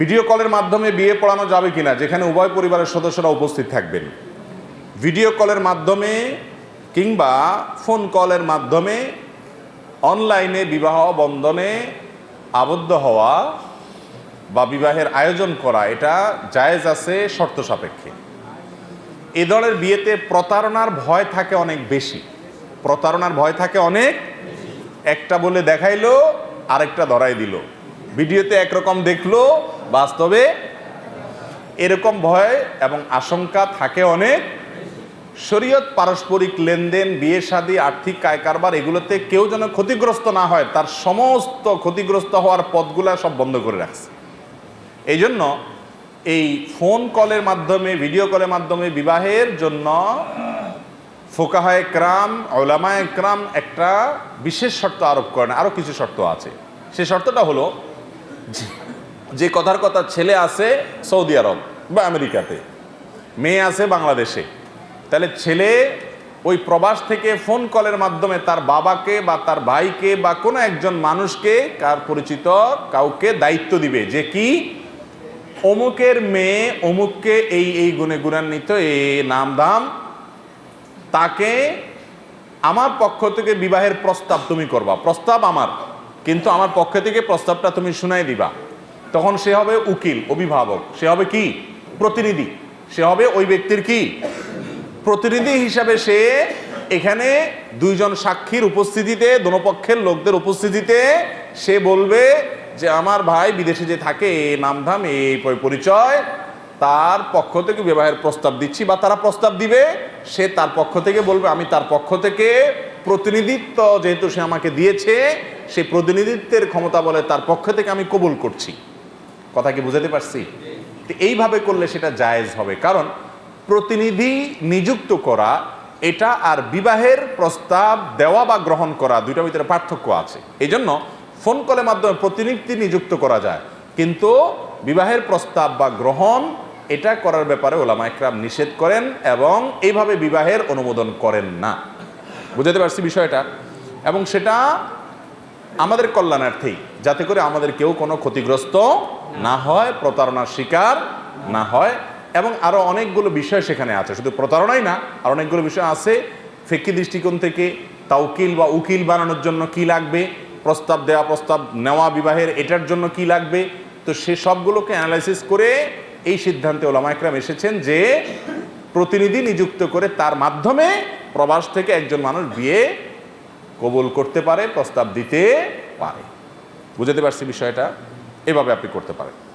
Video কলের মাধ্যমে বিয়ে পড়ানো যাবে কিনা, যেখানে উভয় পরিবারের সদস্যরা উপস্থিত থাকবেন। ভিডিও কলের মাধ্যমে কিংবা ফোন কলের মাধ্যমে অনলাইনে বিবাহ বন্ধনে আবদ্ধ হওয়া বা বিবাহের আয়োজন করা, এটা জায়েজ আছে শর্ত সাপেক্ষে। এ দলের বিয়েতে প্রতারণার ভয় থাকে অনেক বেশি। প্রতারণার ভয় থাকে অনেক, একটা বলে দেখাইলো, আরেকটা ধরাই দিল। ভিডিওতে একরকম দেখল, বাস্তবে এরকম ভয় এবং আশঙ্কা থাকে অনেক। শরীয়ত পারস্পরিক লেনদেন, বিয়ে শাদী, আর্থিক কায় কারবার, এগুলোতে কেউ যেন ক্ষতিগ্রস্ত না হয়, তার সমস্ত ক্ষতিগ্রস্ত হওয়ার পথগুলা সব বন্ধ করে রাখছে। এই জন্য এই ফোন কলের মাধ্যমে, ভিডিও কলের মাধ্যমে বিবাহের জন্য ফোকাহায় ক্রাম ওলামায় ক্রাম একটা বিশেষ শর্ত আরোপ করেন। আরও কিছু শর্ত আছে। সে শর্তটা হলো যে- কথার কথা ছেলে আছে সৌদি আরব বা আমেরিকাতে, মেয়ে আছে বাংলাদেশে। তাহলে ছেলে ওই প্রবাস থেকে ফোন কলের মাধ্যমে তার বাবাকে বা তার ভাইকে বা কোনো একজন মানুষকে কার পরিচিত কাউকে দায়িত্ব দিবে যে কি? অমুকের মেয়ে অমুককে এই এই গুণে গুণান্বিত এই নাম, দাম। তাকে আমার পক্ষ থেকে বিবাহের প্রস্তাব তুমি করবা। প্রস্তাব আমার। কিন্তু আমার পক্ষ থেকে প্রস্তাবটা তুমি শুনাই দিবা। তখন সে হবে উকিল, অভিভাবক। সে হবে কি? প্রতিনিধি। সে হবে ওই ব্যক্তির কি? প্রতিনিধি হিসাবে সে এখানে দুইজন সাক্ষীর উপস্থিতিতে দোনো পক্ষের লোকদের উপস্থিতিতে সে বলবে যে, আমার ভাই বিদেশে যে থাকে এই নামধাম এই পরি- পরিচয়, তার পক্ষ থেকে বিবাহের প্রস্তাব দিচ্ছি বা তারা প্রস্তাব দিবে। সে তার পক্ষ থেকে বলবে, আমি তার পক্ষ থেকে প্রতিনিধিত্ব যেহেতু সে আমাকে দিয়েছে সেই প্রতিনিধিত্বের ক্ষমতা বলে তার পক্ষ থেকে আমি কবুল করছি। কথা কি বুঝাতে পারছি? তো এইভাবে করলে সেটা জায়েজ হবে। কারণ প্রতিনিধি নিযুক্ত করা, এটা আর বিবাহের প্রস্তাব দেওয়া বা গ্রহণ করা দুইটার ভিতরে পার্থক্য আছে। এই জন্য ফোন কলের মাধ্যমে প্রতিনিধি নিযুক্ত করা যায়। কিন্তু বিবাহের প্রস্তাব বা গ্রহণ, এটা করার ব্যাপারে ওলামা একরাম নিষেধ করেন এবং এইভাবে বিবাহের অনুমোদন করেন না। বুঝাতে পারছি বিষয়টা? এবং সেটা আমাদের কল্যাণার্থেই, যাতে করে আমাদের কেউ কোনো ক্ষতিগ্রস্ত না হয়, প্রতারণার শিকার না হয়, এবং আরও অনেকগুলো বিষয় সেখানে আছে। শুধু প্রতারণাই না, আর অনেকগুলো বিষয় আছে। ফেকি দৃষ্টিকোণ থেকে তা উকিল বা উকিল বানানোর জন্য কি লাগবে, প্রস্তাব দেওয়া প্রস্তাব নেওয়া, বিবাহের এটার জন্য কি লাগবে? তো সে সবগুলোকে অ্যানালাইসিস করে এই সিদ্ধান্তে ওলামা একরাম এসেছেন যে, প্রতিনিধি নিযুক্ত করে তার মাধ্যমে প্রবাস থেকে একজন মানুষ বিয়ে কবুল করতে পারে প্রস্তাব দিতে পারে। বুঝাতে পারছি বিষয়টা? এভাবে আপনি করতে পারেন।